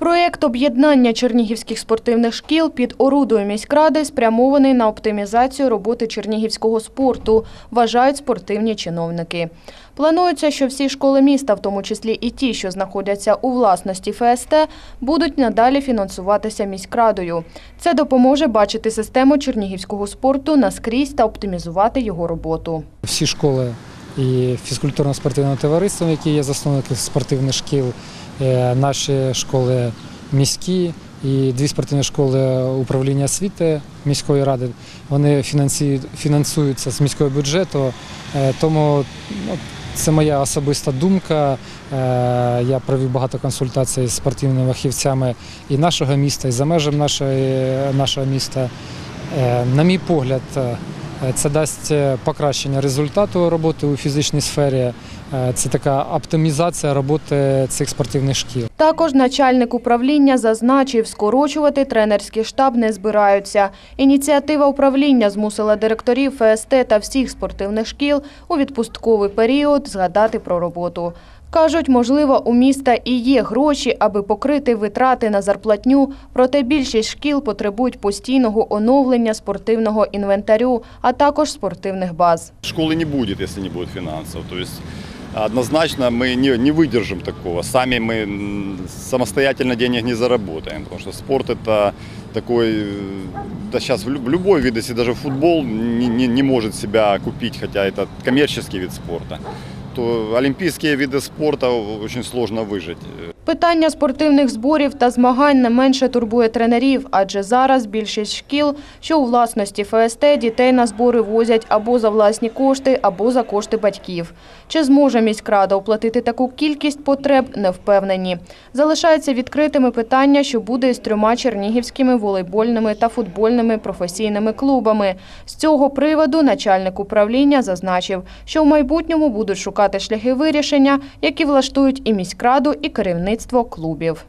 Проєкт об'єднання чернігівських спортивних шкіл під орудою міськради спрямований на оптимізацію роботи чернігівського спорту, вважають спортивні чиновники. Планується, що всі школи міста, в тому числі і ті, що знаходяться у власності ФСТ, будуть надалі фінансуватися міськрадою. Це допоможе бачити систему чернігівського спорту наскрізь та оптимізувати його роботу. Всі школи і фізкультурно-спортивного товариства, які є засновники спортивних шкіл, е, наші школи міські і дві спортивні школи управління освіти міської ради. Вони фінансуються з міського бюджету. Е, Тому ну, це моя особиста думка. Е, Я провів багато консультацій з спортивними фахівцями і нашого міста, і за межами нашого міста. На мій погляд, це дасть е, покращення результату роботи у фізичній сфері. Е, Це така оптимізація роботи цих спортивних шкіл. Також начальник управління зазначив, скорочувати тренерський штаб не збираються. Ініціатива управління змусила директорів ФСТ та всіх спортивних шкіл у відпустковий період згадати про роботу. Кажуть, можливо, у міста і є гроші, аби покрити витрати на зарплатню, проте більшість шкіл потребують постійного оновлення спортивного інвентарю, а також спортивних баз. Школы не будет, если не будет финансов. То есть однозначно мы не, не выдержим такого. Сами мы м, самостоятельно денег не заработаем, потому что спорт это такой, э, да сейчас в лю- в любой вид, если даже футбол не, не, не может себя купить, хотя это коммерческий вид спорта, то олимпийские виды спорта очень сложно выжить. Питання спортивних зборів та змагань не менше турбує тренерів, адже зараз більшість шкіл, що у власності ФСТ, дітей на збори возять або за власні кошти, або за кошти батьків. Чи зможе міськрада оплатити таку кількість потреб, не впевнені. Залишається відкритими питання, що буде із трьома чернігівськими волейбольними та футбольними професійними клубами. З цього приводу начальник управління зазначив, що в майбутньому будуть шукати шляхи вирішення, які влаштують і міськраду, і керівництво клубів.